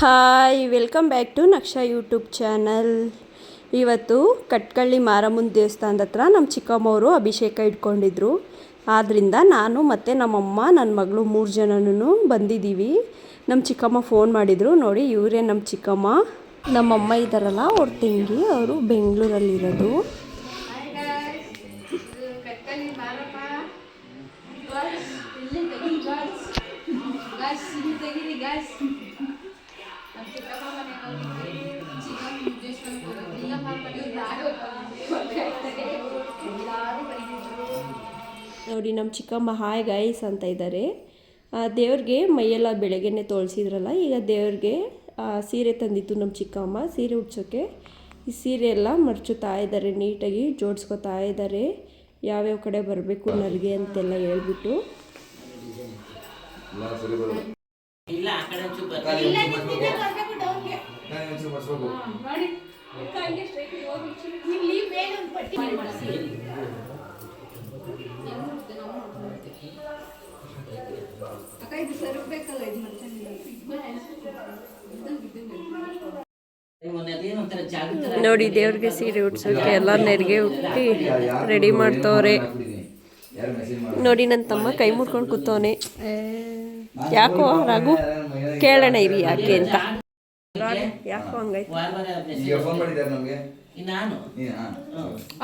Hi, welcome back to Naksha YouTube channel. ಇವತ್ತು ಕಟ್ಕಳ್ಳಿ ಮಾರಮ್ಮನ ದೇವಸ್ಥಾನದ ಹತ್ರ ನಮ್ಮ ಚಿಕ್ಕಮ್ಮವರು ಅಭಿಷೇಕ ಇಟ್ಕೊಂಡಿದ್ರು. ಆದ್ದರಿಂದ ನಾನು ಮತ್ತು ನಮ್ಮಮ್ಮ, ನನ್ನ ಮಗಳು ಮೂರು ಜನನೂ ಬಂದಿದ್ದೀವಿ. ನಮ್ಮ ಚಿಕ್ಕಮ್ಮ ಫೋನ್ ಮಾಡಿದರು, ನೋಡಿ ಇವರೇ ನಮ್ಮ ಚಿಕ್ಕಮ್ಮ. ನಮ್ಮಮ್ಮ ಇದ್ದಾರಲ್ಲ ಅವ್ರ ತಂಗಿ, ಅವರು ಬೆಂಗಳೂರಲ್ಲಿರೋದು. ನೋಡಿ ನಮ್ಮ ಚಿಕ್ಕಮ್ಮ ಹಾಯ್ ಗೈಸ್ ಅಂತ ಇದ್ದಾರೆ ದೇವ್ರಿಗೆ ಮೈಯೆಲ್ಲ ಬೆಳಗ್ಗೆನೆ ತೋಳ್ಸಿದ್ರಲ್ಲ ಈಗ ದೇವ್ರಿಗೆ ಸೀರೆ ತಂದಿತ್ತು ನಮ್ಮ ಚಿಕ್ಕಮ್ಮ ಸೀರೆ ಉಡ್ಸೋಕ್ಕೆ ಈ ಸೀರೆ ಎಲ್ಲ ಮರ್ಚುತ್ತಾ ಇದ್ದಾರೆ ನೀಟಾಗಿ ಜೋಡಿಸ್ಕೊತಾ ಇದ್ದಾರೆ ಯಾವ್ಯಾವ ಕಡೆ ಬರಬೇಕು ನಲ್ಗೆ ಅಂತೆಲ್ಲ ಹೇಳ್ಬಿಟ್ಟು. ಇಲ್ಲ ನೋಡಿ ದೇವ್ರಿಗೆ ಸೀರೆ ಉಟ್ಸೋಕೆ ಎಲ್ಲ ನೆರಿಗೆ ಉಟ್ಟಿ ರೆಡಿ ಮಾಡ್ತವ್ರೆ. ನೋಡಿ ನನ್ನ ತಮ್ಮ ಕೈ ಮುಡ್ಕೊಂಡು ಕೂತವನೆ. ಯಾಕೋ ರಘು? ಕೇಳೋಣ ಇರಿ ಯಾಕೆ ಅಂತ. ಯಾಕೋ ಹಂಗಾಯ್ತು?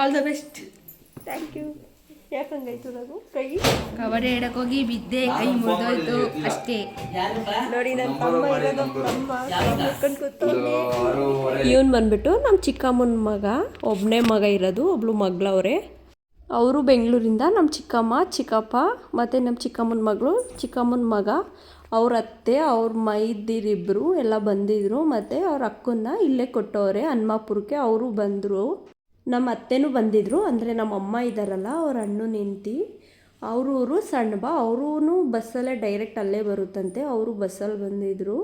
All the best thank you ಯಾಕೆ ಹಂಗಾಯ್ತು ರಘು ಕೈ? ಕಬಡ್ಡಿ ಆಡಕ್ ಹೋಗಿ ಬಿದ್ದೆ ಕೈ ಮುರಿದೋಯ್ತು ಅಷ್ಟೇ. ನೋಡಿ ನನ್ನ ತಮ್ಮ ಇರೋದು ತಮ್ಮ ಕೂತವ್ನೆ. ಇವನ್ ಬಂದ್ಬಿಟ್ಟು ನಮ್ಮ ಚಿಕ್ಕಮ್ಮನ ಮಗ ಒಬ್ಬನೇ ಮಗ ಇರೋದು ಒಬ್ಳು ಮಗಳವ್ರೆ. ಅವರು ಬೆಂಗಳೂರಿಂದ ನಮ್ಮ ಚಿಕ್ಕಮ್ಮ ಚಿಕ್ಕಪ್ಪ ಮತ್ತು ನಮ್ಮ ಚಿಕ್ಕಮ್ಮನ ಮಗಳು ಚಿಕ್ಕಮ್ಮನ ಮಗ ಅವ್ರ ಅತ್ತೆ ಅವ್ರ ಮೈದಿರಿಬ್ಬರು ಎಲ್ಲ ಬಂದಿದ್ರು ಮತ್ತು ಅವ್ರ ಅಕ್ಕನ್ನ ಇಲ್ಲೇ ಕೊಟ್ಟವ್ರೆ ಹನ್ಮಾಪುರಕ್ಕೆ. ಅವರು ಬಂದರು. ನಮ್ಮ ಅತ್ತೆನೂ ಬಂದಿದ್ರು, ಅಂದರೆ ನಮ್ಮ ಅಮ್ಮ ಇದ್ದಾರಲ್ಲ ಅವ್ರ ಅಣ್ಣನ ಹೆಂಡ್ತಿ ಅವ್ರ ಸಣ್ಣ ಬಾ ಅವರೂ ಬಸ್ಸಲ್ಲೇ ಡೈರೆಕ್ಟ್ ಅಲ್ಲೇ ಬರುತ್ತಂತೆ, ಅವರು ಬಸ್ಸಲ್ಲಿ ಬಂದಿದ್ದರು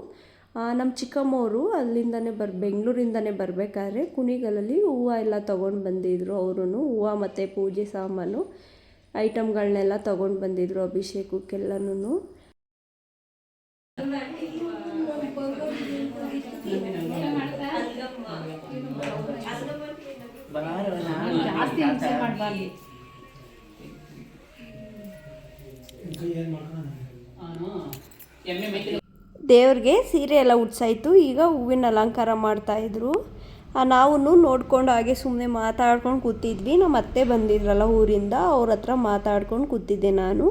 ನಮ್ಮ ಚಿಕ್ಕಮ್ಮವರು ಅಲ್ಲಿಂದನೇ ಬರ್, ಬೆಂಗಳೂರಿಂದನೇ ಬರಬೇಕಾದ್ರೆ ಕುಣಿಗಲಲ್ಲಿ ಹೂವು ಎಲ್ಲ ತೊಗೊಂಡು ಬಂದಿದ್ರು ಅವರು ಹೂವು ಮತ್ತು ಪೂಜೆ ಸಾಮಾನು ಐಟಮ್ಗಳನ್ನೆಲ್ಲ ತೊಗೊಂಡು ಬಂದಿದ್ದರು ಅಭಿಷೇಕಕ್ಕೆಲ್ಲನೂ ಹಿಂಸೆ ಮಾಡಬಾರ್ದು. ದೇವ್ರಿಗೆ ಸೀರೆ ಎಲ್ಲ ಉಡ್ಸಾಯ್ತು. ಈಗ ಹೂವಿನ ಅಲಂಕಾರ ಮಾಡ್ತಾಯಿದ್ರು ನಾವು ನೋಡ್ಕೊಂಡು ಹಾಗೆ ಸುಮ್ಮನೆ ಮಾತಾಡ್ಕೊಂಡು ಕೂತಿದ್ವಿ. ನಮ್ಮ ಅತ್ತೆ ಬಂದಿದ್ರಲ್ಲ ಊರಿಂದ ಅವ್ರ ಹತ್ರ ಮಾತಾಡ್ಕೊಂಡು ಕೂತಿದ್ದೆ ನಾನು.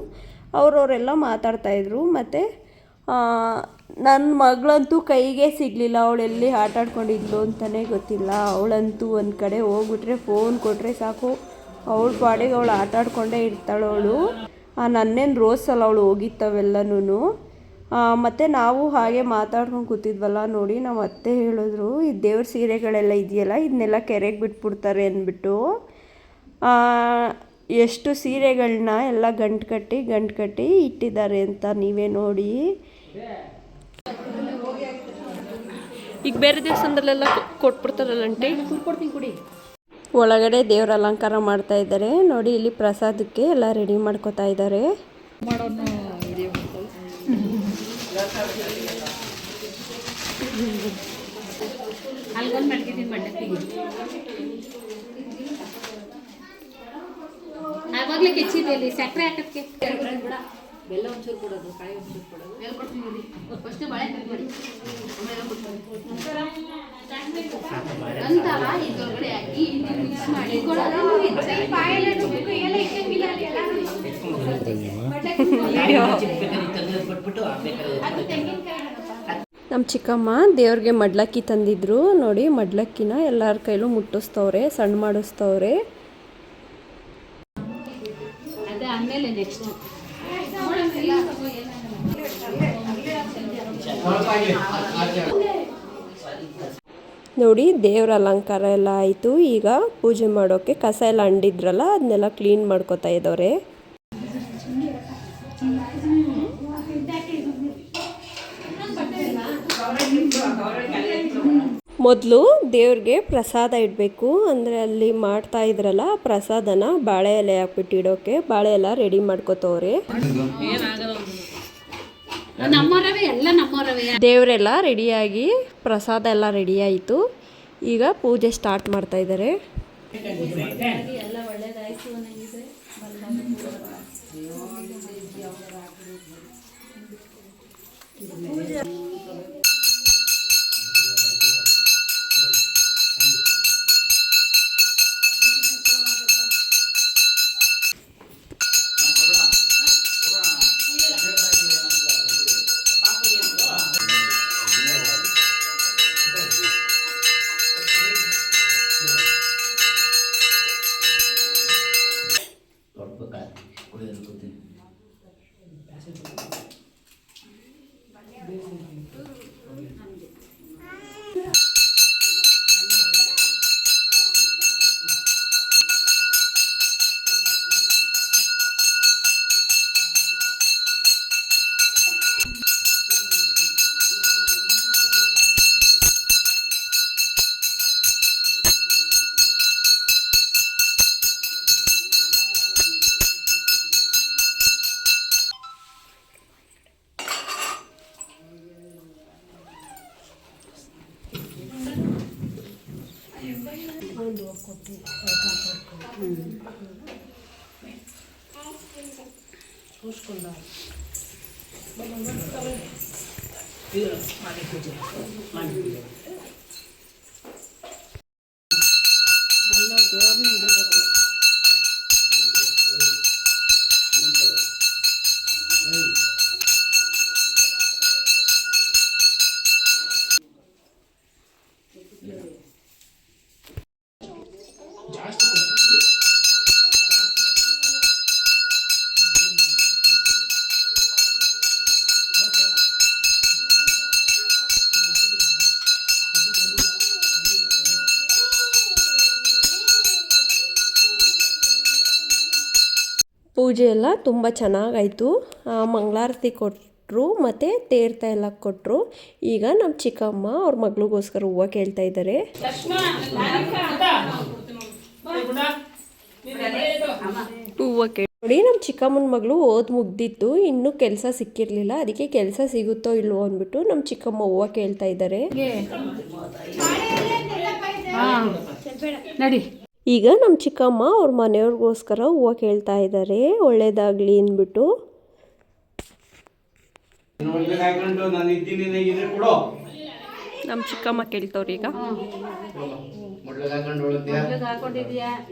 ಅವ್ರವರೆಲ್ಲ ಮಾತಾಡ್ತಾಯಿದ್ರು ಮತ್ತು ನನ್ನ ಮಗಳಂತೂ ಕೈಗೆ ಸಿಗಲಿಲ್ಲ. ಅವಳೆಲ್ಲಿ ಆಟ ಆಡ್ಕೊಂಡಿದ್ಲು ಅಂತಲೇ ಗೊತ್ತಿಲ್ಲ. ಅವಳಂತೂ ಒಂದು ಕಡೆ ಹೋಗ್ಬಿಟ್ರೆ ಫೋನ್ ಕೊಟ್ಟರೆ ಸಾಕು. ಅವಳ ಪಾಡಿಗೆ ಅವಳು ಆಟ ಆಡ್ಕೊಂಡೇ ಅವಳು. ನನ್ನೇನು ರೋಸಲ್ಲ ಅವಳು ಹೋಗಿತ್ತವೆಲ್ಲನೂ ಮತ್ತು ನಾವು ಹಾಗೆ ಮಾತಾಡ್ಕೊಂಡು ಕೂತಿದ್ವಲ್ಲ ನೋಡಿ ನಮ್ಮ ಅತ್ತೆ ಹೇಳಿದ್ರು ಈ ದೇವ್ರ ಸೀರೆಗಳೆಲ್ಲ ಇದೆಯಲ್ಲ ಇದನ್ನೆಲ್ಲ ಕೆರೆಗೆ ಬಿಟ್ಬಿಡ್ತಾರೆ ಅಂದ್ಬಿಟ್ಟು. ಆ, ಎಷ್ಟು ಸೀರೆಗಳನ್ನ ಎಲ್ಲ ಗಂಟು ಕಟ್ಟಿ ಗಂಟು ಕಟ್ಟಿ ಇಟ್ಟಿದ್ದಾರೆ ಅಂತ ನೀವೇ ನೋಡಿ. ಈಗ ಬೇರೆ ದೇವಸ್ಥಾನದಲ್ಲೆಲ್ಲ ಕೊಟ್ಬಿಡ್ತಾರಲ್ಲ ಅಂಟಿ ಕುಡಿ ಒಳಗಡೆ ದೇವ್ರ ಅಲಂಕಾರ ಮಾಡ್ತಾ ಇದ್ದಾರೆ. ನೋಡಿ ಇಲ್ಲಿ ಪ್ರಸಾದಕ್ಕೆ ಎಲ್ಲ ರೆಡಿ ಮಾಡ್ಕೋತಾ ಇದ್ದಾರೆ. ಆವಾಗಲೇ ಕೆಚ್ಚಿದೆ ಇಲ್ಲಿ ಸಕ್ಕರೆ ಹಾಕಕ್ಕೆ. ಬೆಲ್ಲ ಒಂಚೂರು ಕೊಡೋದು ಕಾಯಿ ಒಂಚೂರು ಕೊಡೋದು. ಎಲ್ಲ ಕೊಡ್ತೀನಿ ಫಸ್ಟ್ ಬಾಳೆ ಕಟ್ ಮಾಡಿ ಇದೊಳಗಡೆ ಹಾಕಿ ಮಿಕ್ಸ್ ಮಾಡಿ. ಕೊಡೋದು ನಮ್ಮ ಚಿಕ್ಕಮ್ಮ ದೇವ್ರಿಗೆ ಮಡ್ಲಕ್ಕಿ ತಂದಿದ್ರು. ನೋಡಿ ಮಡ್ಲಕ್ಕಿನ ಎಲ್ಲರ ಕೈಲೂ ಮುಟ್ಟಿಸ್ತವ್ರೆ ಸಣ್ಣ ಮಾಡಿಸ್ತವ್ರೆ. ಅದೇ ಆಮೇಲೆ ನೆಕ್ಸ್ಟ್ ನೋಡಿ, ದೇವ್ರ ಅಲಂಕಾರ ಎಲ್ಲ ಆಯಿತು. ಈಗ ಪೂಜೆ ಮಾಡೋಕ್ಕೆ ಕಸ ಎಲ್ಲ ಅಂಡಿದ್ರಲ್ಲ ಅದನ್ನೆಲ್ಲ ಕ್ಲೀನ್ ಮಾಡ್ಕೋತಾ ಇದ್ದವ್ರೆ. ಮೊದಲು ದೇವ್ರಿಗೆ ಪ್ರಸಾದ ಇಡಬೇಕು. ಅಂದರೆ ಅಲ್ಲಿ ಮಾಡ್ತಾ ಇದ್ರಲ್ಲ ಪ್ರಸಾದನ ಬಾಳೆ ಎಲೆ ಹಾಕ್ಬಿಟ್ಟು ಇಡೋಕೆ ಬಾಳೆ ಎಲ್ಲ ರೆಡಿ ಮಾಡ್ಕೋತವ್ರೆ. ದೇವರೆಲ್ಲ ರೆಡಿಯಾಗಿ ಪ್ರಸಾದ ಎಲ್ಲ ರೆಡಿ ಆಯಿತು ಈಗ ಪೂಜೆ ಸ್ಟಾರ್ಟ್ ಮಾಡ್ತಾ ಇದ್ದಾರೆ రెండు ఒక్కొక్కటి చూసుకుందాం మాది పూజ మాది పూజ ಪೂಜೆ ಎಲ್ಲ ತುಂಬ ಚೆನ್ನಾಗಾಯಿತು. ಮಂಗಳಾರತಿ ಕೊಟ್ಟರು ಮತ್ತು ತೇರ್ತ ಎಲ್ಲ ಕೊಟ್ಟರು ಈಗ ನಮ್ಮ ಚಿಕ್ಕಮ್ಮ ಅವ್ರ ಮಗಳಿಗೋಸ್ಕರ ಹೂವು ಕೇಳ್ತಾ ಇದ್ದಾರೆ ಹೂವು ಕೇಳಿ ನೋಡಿ ನಮ್ಮ ಚಿಕ್ಕಮ್ಮನ ಮಗಳು ಓದ್ ಮುಗ್ದಿತ್ತು. ಇನ್ನೂ ಕೆಲಸ ಸಿಕ್ಕಿರಲಿಲ್ಲ. ಅದಕ್ಕೆ ಕೆಲಸ ಸಿಗುತ್ತೋ ಇಲ್ವೋ ಅಂದ್ಬಿಟ್ಟು ನಮ್ಮ ಚಿಕ್ಕಮ್ಮ ಹೂವು ಕೇಳ್ತಾ ಇದ್ದಾರೆ ನಡಿ. ಈಗ ನಮ್ಮ ಚಿಕ್ಕಮ್ಮ ಅವ್ರ ಮನೆಯವ್ರಿಗೋಸ್ಕರ ಹೂವು ಕೇಳ್ತಾ ಇದ್ದಾರೆ. ಒಳ್ಳೇದಾಗಲಿ ಅಂದ್ಬಿಟ್ಟು. ಒಳ್ಳೆ ಹಾಕೊಂಡು ನಾನು ಇದ್ದೀನಿ ಇದ್ರೆ ಕೊಡು. ನಮ್ಮ ಚಿಕ್ಕಮ್ಮ ಕೇಳ್ತವ್ರಿ ಈಗ.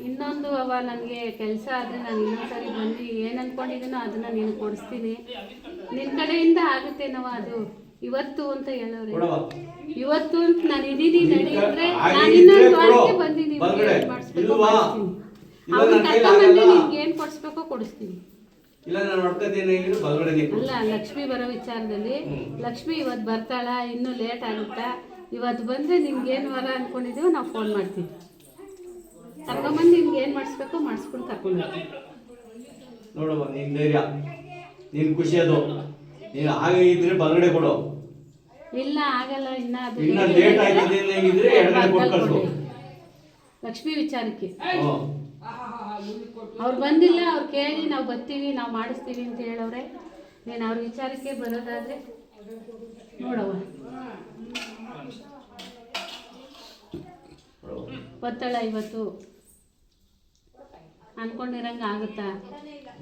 ಇನ್ನೊಂದು ಅವ ನನಗೆ ಕೆಲಸ ಆದರೆ ನಾನು ಇನ್ನೊಂದ್ಸರಿ ಬಂದು ಏನು ಅನ್ಕೊಂಡಿದ್ದೀನೋ ಅದನ್ನ ನೀನು ಕೊಡಿಸ್ತೀನಿ. ನಿನ್ನ ಕಡೆಯಿಂದ ಆಗುತ್ತೇನವ ಅದು? ಇವತ್ತು ಅಂತ ಹೇಳೋರು ಇವತ್ತು ಅಂತ ನಾನು ಇದೀನಿ ನಡಿ ಅಂದ್ರೆ ನಾನು ಇನ್ನೊಂದು. ವಾರಕ್ಕೆ ಬಂದಿದ್ದೀನಿ ಮಾಡಿಸ್ಬೇಕೋ. ನಿನ್ಗೆ ಏನು ಕೊಡಿಸ್ಬೇಕೋ ಕೊಡಿಸ್ತೀನಿ. ಅಲ್ಲ ಲಕ್ಷ್ಮಿ ಬರೋ ವಿಚಾರದಲ್ಲಿ ಲಕ್ಷ್ಮಿ ಇವತ್ತು ಬರ್ತಾಳ ಇನ್ನೂ ಲೇಟ್ ಆಗುತ್ತಾ? ಇವತ್ತು ಬಂದ್ರೆ ನಿಮ್ಗೆ ಏನು ವರ ಅನ್ಕೊಂಡಿದೀವೋ ನಾವು ಫೋನ್ ಮಾಡ್ತೀವಿ. ಕರ್ಕೊಂಬಂದು ನಿಮ್ಗೆ ಏನು ಮಾಡಿಸ್ಬೇಕೋ ಮಾಡಿಸ್ಕೊಂಡು ಕರ್ಕೊಂಡು ನೋಡುವ ನಿನ್ನ ನಿನ್ ಧೈರ್ಯ. ನಿನ್ನ ಖುಷಿ ಅದು. ನೀನು ಹಾಗೆ ಇದ್ರೆ ಬಲ್ಗಡೆ ಕೊಡು. ಇಲ್ಲ ಆಗಲ್ಲ ಇನ್ನ ಅದು ಇನ್ನ ಲೇಟ್ ಆಗಿದೆ. ಹೆಂಗಿದ್ರೆ ಎಡಗಡೆ ಕೊಟ್ಟು ಕಳ್ಸು ಲಕ್ಷ್ಮಿ ವಿಚಾರಕ್ಕೆ. ಅವ್ರು ಬಂದಿಲ್ಲ ಅವ್ರು ಕೇಳಿ ನಾವು ಬರ್ತೀವಿ ನಾವು ಮಾಡಿಸ್ತೀವಿ ಅಂತ ಹೇಳವ್ರೆ. ನೀನು ಅವ್ರ ವಿಚಾರಕ್ಕೆ ಬರೋದಾದ್ರೆ ನೋಡವ ಬತ್ತಳ ಇವತ್ತು. ಅನ್ಕೊಂಡಿರಂಗ ಆಗುತ್ತಾ?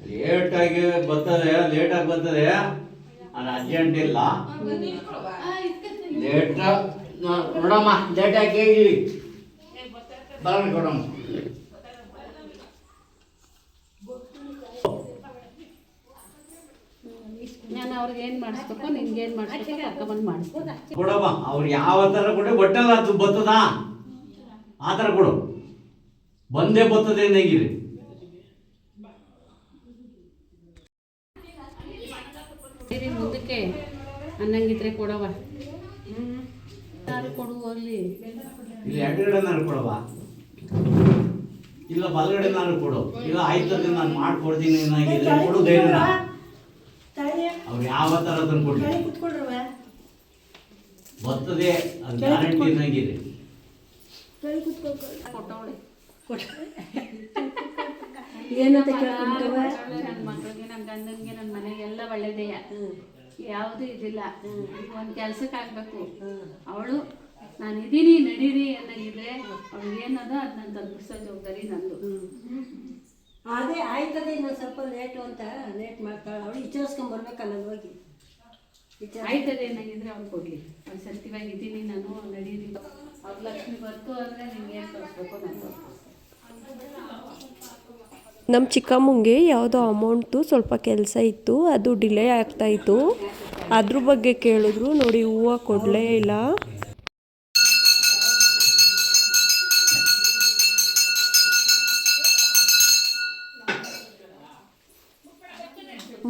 ಲೇಟ್ ಆಗಿ ಬರ್ತದೆ ಲೇಟ್ ಆಗಿ ಬರ್ತದೆ. ಅದು ಅರ್ಜೆಂಟ್ ಇಲ್ಲ. ಲೇಟ್ ನೋಡಮ್ಮ ಲೇಟ್ ಆಗಿ ಬರೋಣ ಕೊಡಮ್ಮ. ನಾನು ಅವ್ರಿಗೆ ಏನು ಮಾಡಿಸ್ಬೇಕು ನಿನ್ಗೆ ಏನು ಮಾಡಿಸ್ಬೇಕು ಕರ್ಕೊಂಬಂದು ಮಾಡಿಸ್ಬೋದು ಕೊಡಮ್ಮ ಅವ್ರು ಯಾವ ಥರ ಕೊಡಿ ಒಟ್ಟಲ್ಲ ಅದು ಆ ಥರ ಕೊಡು. ಬಂದೇ ಬರ್ತದೆ ಹೇಗಿರಿ ಸರಿ ಮುಂದಕ್ಕೆ ಅನ್ನಂಗಿದ್ರೆ ಕೊಡವ ಯಾರು ಕೊಡು ಅಲ್ಲಿ. ಇಲ್ಲಿ ಎಡಗಡೆ ನಾನು ಕೊಡವ ಇಲ್ಲ ಬಲಗಡೆ ನಾನು ಕೊಡು. ಇಲ್ಲ ಆಯ್ತದೆ ನಾನು ಮಾಡ್ಕೊಡ್ತೀನಿ ಕೊಡು ಧೈರ್ಯ. ಅವ್ರು ಯಾವ ಥರ ತಂದು ಕೊಡ್ಲಿ ಬರ್ತದೆ ಅದು ಗ್ಯಾರಂಟಿ ಏನಾಗಿದೆ ಕೊಟ್ಟವಳೆ ಏನಂತ ನನ್ನ ಮಕ್ಕಳಿಗೆ ನನ್ನ ಗಂಡನಿಗೆ ನನ್ನ ಮನೆಗೆಲ್ಲ ಒಳ್ಳೇದೇ. ಯಾವುದು ಇದಿಲ್ಲ. ಒಂದು ಕೆಲ್ಸಕ್ಕೆ ಆಗ್ಬೇಕು. ಅವಳು ನಾನು ಇದೀನಿ ನಡೀರಿ ಅನ್ನೋದಿದ್ರೆ ಅವಳು ಏನದೋ ಅದನ್ನ ತಲುಪಿಸೋ ಜವಾಬ್ದಾರಿ ನಂದು. ಅದೇ ಆಯ್ತದೆ ಇನ್ನೊಂದು ಸ್ವಲ್ಪ ಲೇಟು ಅಂತ ಲೇಟ್ ಮಾಡ್ತಾಳೆ. ಅವಳು ವಿಚಾರಿಸ್ಕೊಂಡ್ ಬರ್ಬೇಕಲ್ಲ ಅಲ್ಲಿ ಹೋಗಿ ಆಯ್ತದೆ ಏನಾಗಿದ್ರೆ ಅವ್ಳು ಕೊಡ್ಲಿ. ಅವ್ಳು ಸತ್ಯವಾಗಿ ಇದ್ದೀನಿ ನಾನು ನಡೀರಿ. ಅವ್ಳು ಲಕ್ಷ್ಮಿ ಬಂತು ಅಂದರೆ ನಿಮ್ಗೆ ಏನು ತೋರಿಸ್ಬೇಕು ನಾನು ನಮ್ಮ ಚಿಕ್ಕಮ್ಮಂಗೆ ಯಾವುದೋ ಅಮೌಂಟು ಸ್ವಲ್ಪ ಕೆಲಸ ಇತ್ತು, ಅದು ಡಿಲೇ ಆಗ್ತಾಯಿತ್ತು ಅದ್ರ ಬಗ್ಗೆ ಕೇಳಿದ್ರು, ನೋಡಿ ಹೂವು ಕೊಡಲೇ ಇಲ್ಲ.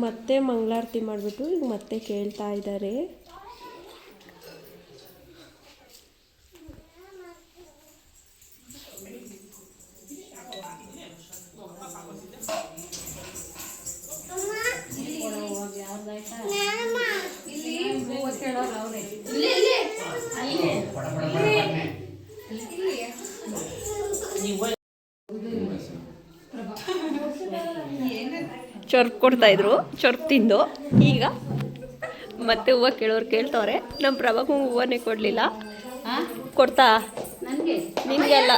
ಮತ್ತೆ ಮಂಗಳಾರತಿ ಮಾಡಿಬಿಟ್ಟು ಈಗ ಮತ್ತೆ ಕೇಳ್ತಾ ಇದ್ದಾರೆ. ಚೊರ್ಪ್ ಕೊಡ್ತಾ ಇದ್ರು ಚೊರ್ಪ್ ತಿಂದು. ಈಗ ಮತ್ತೆ ಹೂವು ಕೇಳೋರು ಕೇಳ್ತವ್ರೆ. ನಮ್ಮ ಪ್ರಭಾಗ ಹೂವನೇ ಕೊಡಲಿಲ್ಲ. ಕೊಡ್ತಾ? ನಿಮಗೆಲ್ಲ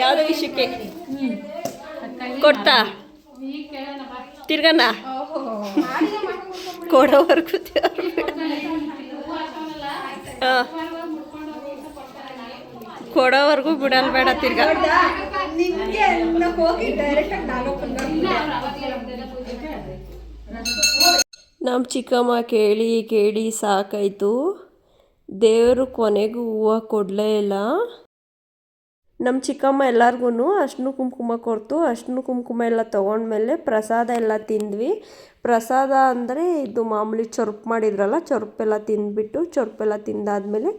ಯಾವುದೋ ವಿಷಯಕ್ಕೆ? ಕೊಡ್ತಾ? ತಿರ್ಗನ? ಕೊಡೋವರೆಗೂ ಕೊಡೋವರೆಗೂ ಬಿಡಲ್ ಬೇಡ ತಿರ್ಗಾ. ನಿಮಗೆ ಹೋಗಿ ನಮ್ಮ ಚಿಕ್ಕಮ್ಮ ಕೇಳಿ ಕೇಳಿ ಸಾಕಾಯಿತು. ದೇವರು ಕೊನೆಗೂ ಹೂವು ಕೊಡಲೇ ಇಲ್ಲ. ನಮ್ಮ ಚಿಕ್ಕಮ್ಮ ಎಲ್ಲರಿಗೂ ಅಷ್ಟು ಕುಂಕುಮ ಕೊಡ್ತು. ಅಷ್ಟು ಕುಂಕುಮ ಎಲ್ಲ ತೊಗೊಂಡ್ಮೇಲೆ ಪ್ರಸಾದ ಎಲ್ಲ ತಿಂದ್ವಿ. ಪ್ರಸಾದ ಅಂದರೆ ಇದು ಮಾಮೂಲಿ ಚೊರ್ಪ್ ಮಾಡಿದ್ರಲ್ಲ ಚೊರ್ಪೆಲ್ಲ ತಿಂದ್ಬಿಟ್ಟು ಚೊರ್ಪೆಲ್ಲ ತಿಂದಾದ್ಮೇಲೆ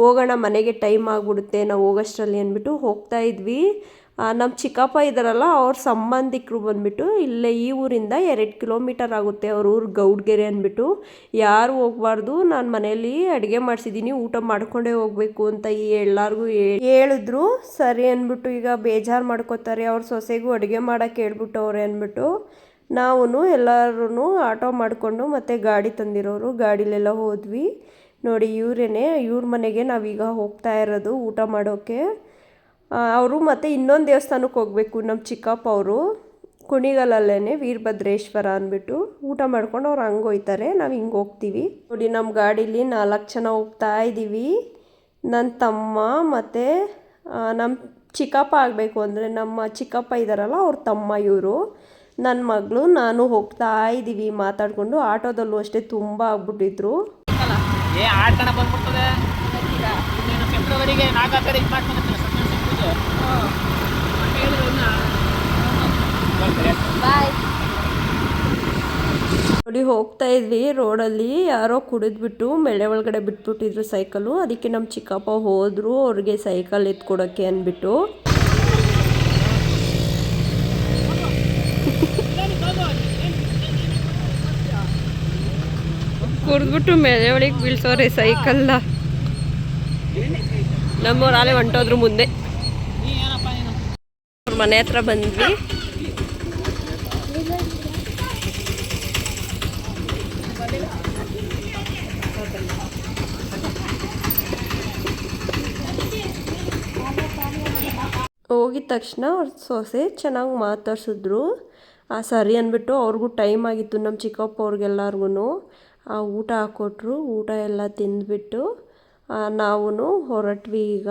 ಹೋಗೋಣ ಮನೆಗೆ ಟೈಮ್ ಆಗಿಬಿಡುತ್ತೆ ನಾವು ಹೋಗೋಷ್ಟರಲ್ಲಿ ಅಂದ್ಬಿಟ್ಟು ಹೋಗ್ತಾ ಇದ್ವಿ. ನಮ್ಮ ಚಿಕ್ಕಪ್ಪ ಇದ್ದಾರಲ್ಲ ಅವ್ರ ಸಂಬಂಧಿಕರು ಬಂದ್ಬಿಟ್ಟು ಇಲ್ಲೇ ಈ ಊರಿಂದ ಎರಡು ಕಿಲೋಮೀಟರ್ ಆಗುತ್ತೆ ಅವ್ರ ಊರು ಗೌಡ್ಗೆರೆ ಅಂದ್ಬಿಟ್ಟು. ಯಾರು ಹೋಗ್ಬಾರ್ದು, ನಾನು ಮನೆಯಲ್ಲಿ ಅಡುಗೆ ಮಾಡಿಸಿದ್ದೀನಿ ಊಟ ಮಾಡ್ಕೊಂಡೇ ಹೋಗಬೇಕು ಅಂತ ಈ ಎಲ್ಲರಿಗೂ ಹೇಳಿದ್ರು. ಸರಿ ಅಂದ್ಬಿಟ್ಟು ಈಗ ಬೇಜಾರು ಮಾಡ್ಕೋತಾರೆ, ಅವ್ರ ಸೊಸೆಗೂ ಅಡುಗೆ ಮಾಡೋಕ್ಕೆ ಹೇಳ್ಬಿಟ್ಟವ್ರೆ ಅಂದ್ಬಿಟ್ಟು. ನಾವು ಎಲ್ಲರೂ ಆಟೋ ಮಾಡಿಕೊಂಡು ಮತ್ತು ಗಾಡಿ ತಂದಿರೋರು, ಗಾಡಿಲೆಲ್ಲ ಹೋದ್ವಿ. ನೋಡಿ ಇವರೇನೆ, ಇವ್ರ ಮನೆಗೆ ನಾವೀಗ ಹೋಗ್ತಾ ಇರೋದು ಊಟ ಮಾಡೋಕ್ಕೆ ಅವರು ಮತ್ತು ಇನ್ನೊಂದು ದೇವಸ್ಥಾನಕ್ಕೆ ಹೋಗಬೇಕು ನಮ್ಮ ಚಿಕ್ಕಪ್ಪ ಅವರು. ಕುಣಿಗಲಲ್ಲೇ ವೀರಭದ್ರೇಶ್ವರ ಅಂದ್ಬಿಟ್ಟು ಊಟ ಮಾಡ್ಕೊಂಡು ಅವ್ರು ಹಂಗೆ ಹೋಯ್ತಾರೆ, ನಾವು ಹಿಂಗೆ ಹೋಗ್ತೀವಿ. ನೋಡಿ ನಮ್ಮ ಗಾಡೀಲಿ ನಾಲ್ಕು ಜನ ಹೋಗ್ತಾ ಇದ್ದೀವಿ ನನ್ನ ತಮ್ಮ ಮತ್ತು ನಮ್ಮ ಚಿಕ್ಕಪ್ಪ ಆಗಬೇಕು ಅಂದರೆ ನಮ್ಮ ಚಿಕ್ಕಪ್ಪ ಇದ್ದಾರಲ್ಲ ಅವ್ರ ತಮ್ಮ ಇವರು. ನನ್ನ ಮಗಳು, ನಾನು ಹೋಗ್ತಾ ಇದ್ದೀವಿ ಮಾತಾಡಿಕೊಂಡು. ಆಟೋದಲ್ಲೂ ಅಷ್ಟೇ ತುಂಬ ಆಗ್ಬಿಟ್ಟಿದ್ರು. ಏ ಆಟ ಬಂದ್ಬಿಡ್ತದೆ. ಫೆಬ್ರವರಿಗೆ ನಾಲ್ಕು ಮಾಡ್ಕೊಂಡು ನೋಡಿ ಹೋಗ್ತಾ ಇದ್ವಿ. ರೋಡಲ್ಲಿ ಯಾರೋ ಕುಡಿದ್ಬಿಟ್ಟು ಮಳೆ ಒಳಗಡೆ ಬಿಟ್ಬಿಟ್ಟಿದ್ರು ಸೈಕಲು ಅದಕ್ಕೆ ನಮ್ಮ ಚಿಕ್ಕಪ್ಪ ಹೋದ್ರು ಅವ್ರಿಗೆ ಸೈಕಲ್ ಎತ್ಕೊಡೋಕ್ಕೆ ಅಂದ್ಬಿಟ್ಟು. ಕುಡಿದ್ಬಿಟ್ಟು ಮೇಲೆ ಒಳಗೆ ಬೀಳ್ಸೋರೆ ಸೈಕಲ್ ನಮ್ಮವ್ರು ಆಲೆ ಹೊಂಟೋದ್ರು ಮುಂದೆ. ಅವ್ರ ಮನೆ ಹತ್ರ ಬಂದ್ವಿ. ಹೋಗಿದ ತಕ್ಷಣ ಅವ್ರ ಸೊಸೆ ಚೆನ್ನಾಗಿ ಮಾತಾಡ್ಸಿದ್ರು. ಆ ಸರಿ ಅಂದ್ಬಿಟ್ಟು ಅವ್ರಿಗೂ ಟೈಮ್ ಆಗಿತ್ತು ನಮ್ಮ ಚಿಕ್ಕಪ್ಪ ಅವ್ರಿಗೆಲ್ಲರಿಗೂ ಆ ಊಟ ಹಾಕ್ಕೊಟ್ರು ಊಟ ಎಲ್ಲ ತಿಂದ್ಬಿಟ್ಟು ನಾವು ಹೊರಟ್ವಿ ಈಗ.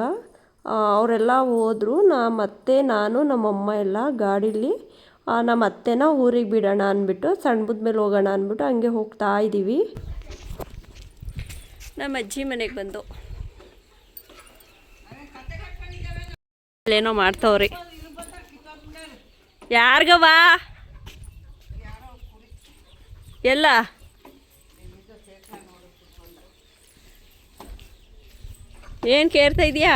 ಅವರೆಲ್ಲ ಹೋದರು, ನಾ ಮತ್ತೆ ನಾನು, ನಮ್ಮಮ್ಮ ಎಲ್ಲ ಗಾಡೀಲಿ ನಮ್ಮ ಅತ್ತೆನ ಊರಿಗೆ ಬಿಡೋಣ ಅಂದ್ಬಿಟ್ಟು ಸಣ್ಣ ಮೇಲೆ ಹೋಗೋಣ ಅಂದ್ಬಿಟ್ಟು ಹಂಗೆ ಹೋಗ್ತಾ ಇದ್ದೀವಿ ನಮ್ಮ ಅಜ್ಜಿ ಮನೆಗೆ ಬಂದು. ಅಲ್ಲೇನೋ ಮಾಡ್ತಾವ್ರಿ. ಯಾರ್ಗವ್ವ ಎಲ್ಲ? ಏನು ಕೇರ್ತಾ ಇದೀಯಾ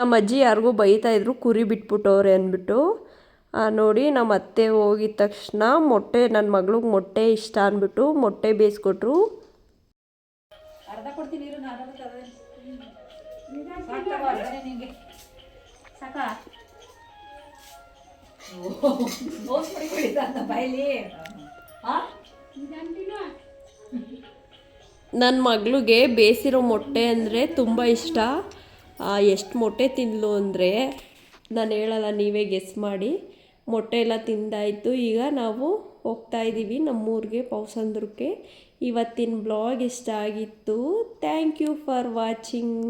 ನಮ್ಮ ಅಜ್ಜಿ ಯಾರಿಗೂ ಬೈತಾ ಇದ್ರು, ಕುರಿ ಬಿಟ್ಬಿಟ್ಟವ್ರೆ ಅಂದ್ಬಿಟ್ಟು. ನೋಡಿ, ನಮ್ಮ ಅತ್ತೆ ಹೋಗಿದ ತಕ್ಷಣ ಮೊಟ್ಟೆ ನನ್ನ ಮಗಳಿಗೆ ಮೊಟ್ಟೆ ಇಷ್ಟ ಅಂದ್ಬಿಟ್ಟು ಮೊಟ್ಟೆ ಬೇಯಿಸ್ಕೊಟ್ರು. ಬಾಯ್ಲಿ ನನ್ನ ಮಗಳಿಗೆ ಬೇಸಿರೋ ಮೊಟ್ಟೆ ಅಂದರೆ ತುಂಬ ಇಷ್ಟ. ಎಷ್ಟು ಮೊಟ್ಟೆ ತಿಂದಲು ಅಂದರೆ ನಾನು ಹೇಳಲ್ಲ ನೀವೇ ಗೆಸ್ ಮಾಡಿ. ಮೊಟ್ಟೆ ಎಲ್ಲ ತಿಂದಾಯಿತು. ಈಗ ನಾವು ಹೋಗ್ತಾ ಇದ್ದೀವಿ ನಮ್ಮೂರಿಗೆ ಪೌಸಂದ್ರಕ್ಕೆ. ಇವತ್ತಿನ ಬ್ಲಾಗ್ ಇಷ್ಟ ಆಗಿತ್ತು. Thank you for watching